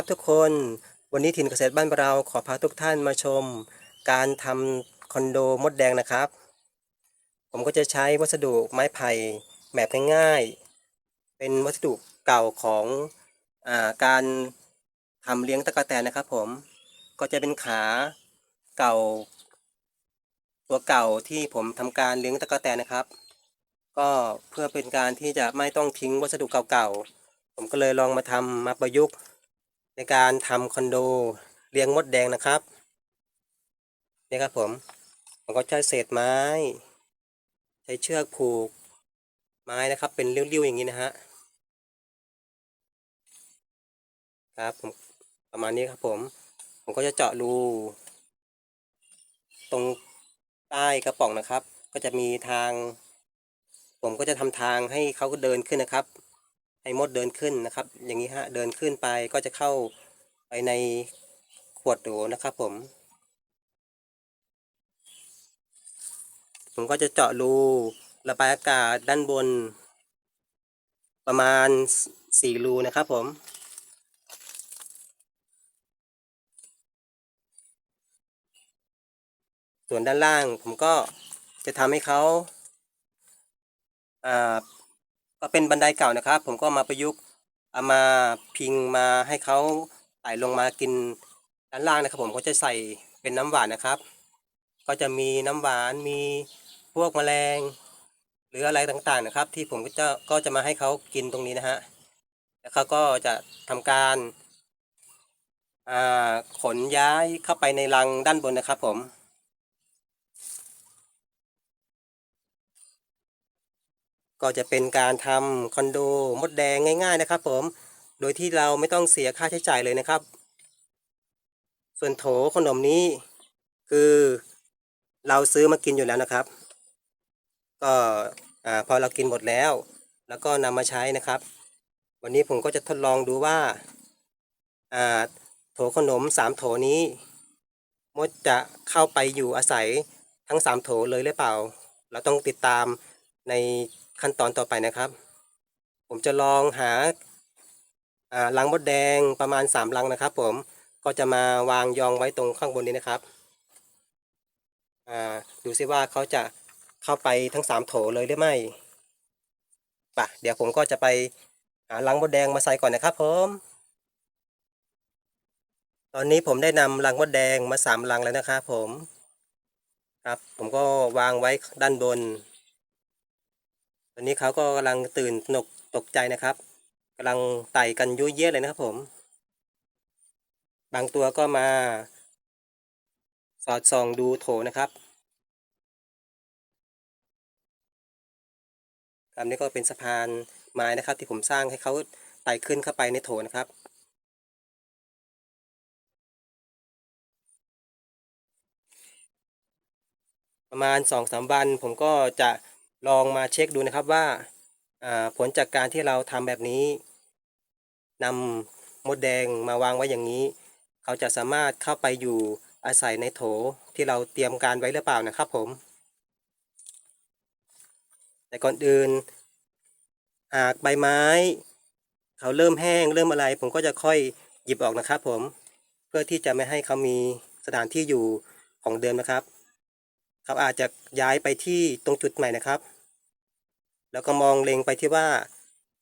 ครับทุกคน วันนี้ถิ่นเกษตรบ้านเราขอพาทุกท่านมาชม การทำคอนโดมดแดงนะครับ ผมก็จะใช้วัสดุไม้ไผ่แบบง่ายๆ เป็นวัสดุเก่าของอาการทำเลี้ยงตะกแตนนะครับ ผมก็จะเป็นขาเก่า ตัวเก่าที่ผมทำการเลี้ยงตะกแตนนะครับ ก็เพื่อเป็นการที่จะไม่ต้องทิ้งวัสดุเก่าๆผมก็เลยลองมาทำมาประยุกต์ ในการทำคอนโดเลี้ยงมดแดงนะครับนี่ครับผมผมก็ใช้เศษไม้ ใช้เชือกผูกไม้นะครับ เป็นเลี้ยวๆอย่างนี้นะฮะครับผมประมาณนี้ครับผม ผมก็จะเจาะรูตรงใต้กระป๋องนะครับ ก็จะมีทาง ผมก็จะทำทางให้เขาเดินขึ้นนะครับ ให้มดเดินขึ้นนะครับ อย่างนี้ฮะเดินขึ้นไปก็จะเข้าไปในขวดโหลนะครับผม ผมก็จะเจาะรูระบายอากาศด้านบน ประมาณสี่รูนะครับผมส่วนด้านล่างผมก็จะทำให้เขาอ่า ก็เป็นบันไดเก่านะครับ ผมก็มาประยุกต์เอามาพิงมาให้เขาไต่ลงมากินด้านล่างนะครับผมก็จะใส่เป็นน้ำหวานนะครับ ก็จะมีน้ำหวานมีพวกแมลง หรืออะไรต่างๆนะครับ ที่ผมก็จะก็จะมาให้เขากินตรงนี้นะฮะแล้วเขาก็จะทำการขนย้ายเข้าไปในรังด้านบนนะครับผม ก็จะเป็นการทำคอนโดมดแดงง่าย ๆนะครับ ผม โดยที่เราไม่ต้องเสียค่าใช้จ่ายเลยนะครับ ส่วนโถขนมนี้คือเราซื้อมากินอยู่แล้วนะครับ ก็อพอเรากินหมดแล้ว แล้วก็นำมาใช้นะครับ วันนี้ผมก็จะทดลองดูว่าโถขนมสามโถนี้มดจะเข้าไปอยู่อาศัยทั้งสามโถเลยหรือเปล่า เราต้องติดตามใน ขั้นตอนต่อไปนะครับ ผมจะลองหาลังมดแดงประมาณสามลังนะครับ ผมก็จะมาวางยองไว้ตรงข้างบนนี้นะครับดูซิว่าเขาจะเข้าไปทั้งสามโถเลยหรือไม่ปะเดี๋ยวผมก็จะไปหาลังมดแดงมาใส่ก่อนนะครับผมตอนนี้ผมได้นำลังมดแดงมาสามลังแล้วนะครับผมครับผมก็วางไว้ด้านบน อนนี้เขาก็กำลังตื่นตระหนกตกใจนะครับกำลังไต่กันยุ่ยเยี่ยเลยนะครับผม บางตัวก็มา สอดส่องดูโถนะครับครับนี่ก็เป็นสะพานไม้นะครับ ที่ผมสร้างให้เขาไต่ขึ้นเข้าไปในโถนะครับ ประมาณสองสามวันผมก็จะ ลองมาเช็คดูนะครับว่าผลจากการที่เราทำแบบนี้นำมดแดงมาวางไว้อย่างนี้ เขาจะสามารถเข้าไปอยู่อาศัยในโถที่เราเตรียมการไว้หรือเปล่านะครับผม แต่ก่อนอื่นหากใบไม้ เขาเริ่มแห้งเริ่มอะไร ผมก็จะค่อยหยิบออกนะครับผมเพื่อที่จะไม่ให้เขามีสถานที่อยู่ของเดิมนะครับ เขาอาจจะย้ายไปที่ตรงจุดใหม่นะครับ แล้วก็มองเล็งไปที่ว่า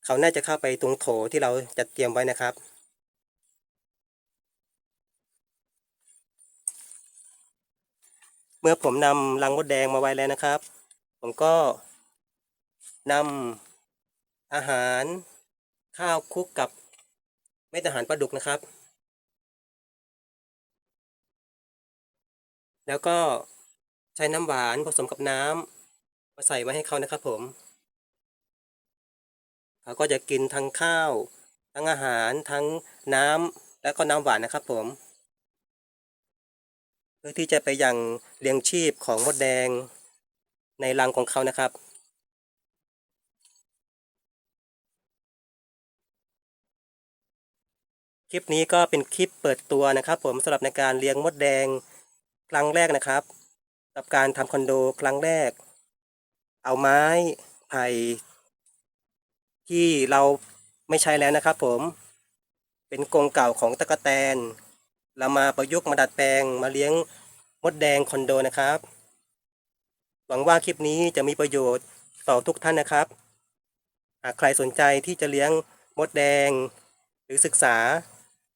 เขาน่าจะเข้าไปตรงโถที่เราจัดเตรียมไว้นะครับ เมื่อผมนำรังมดแดงมาไว้แล้วนะครับ ผมก็นำอาหารข้าวคลุกกับเม็ดอาหารปลาดุกนะครับ แล้วก็ ใช้น้ำหวานผสมกับน้ำมาใส่ไว้ให้เขานะครับผมเขาก็จะกินทั้งข้าว ทั้งอาหารทั้งน้ำแล้วก็น้ำหวานนะครับผม เพื่อที่จะไปยังเลี้ยงชีพของมดแดงในรังของเขานะครับคลิปนี้ก็เป็นคลิปเปิดตัวนะครับ ผมสำหรับในการเลี้ยงมดแดงครั้งแรกนะครับ กับการทำคอนโดครั้งแรก เอาไม้ไผ่ที่เราไม่ใช้แล้วนะครับผม เป็นกรงเก่าของตะกแตน เรามาประยุกต์มาดัดแปลงมาเลี้ยงมดแดงคอนโดนะครับ หวังว่าคลิปนี้จะมีประโยชน์ต่อทุกท่านนะครับ หากใครสนใจที่จะเลี้ยงมดแดง หรือศึกษา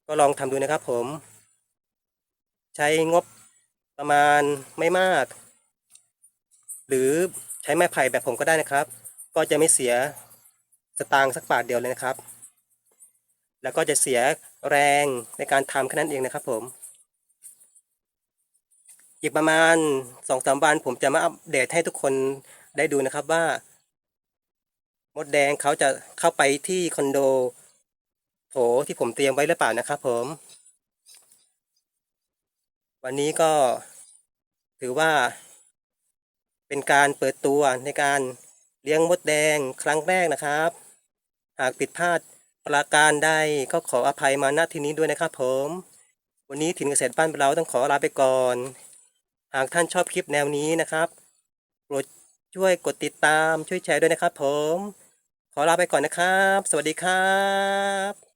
ก็ลองทำดูนะครับผม ใช้งบ ประมาณไม่มาก หรือใช้ไม้ไผ่แบบผมก็ได้นะครับ ก็จะไม่เสียสตางค์สักบาทเดียวเลยนะครับ แล้วก็จะเสียแรงในการทำแค่นั้นเองนะครับผม อีกประมาณสองสามวันผมจะมาอัปเดตให้ทุกคนได้ดูนะครับว่า มดแดงเขาจะเข้าไปที่คอนโดโถที่ผมเตรียมไว้หรือเปล่านะครับผม วันนี้ก็ถือว่าเป็นการเปิดตัวในการเลี้ยงมดแดงครั้งแรกนะครับ หากผิดพลาดประการใดก็ขออภัยมาณที่นี้ด้วยนะครับผม วันนี้ถิ่นเกษตรบ้านเราต้องขอลาไปก่อน หากท่านชอบคลิปแนวนี้นะครับโปรดช่วยกดติดตามช่วยแชร์ด้วยนะครับผม ขอลาไปก่อนนะครับ สวัสดีครับ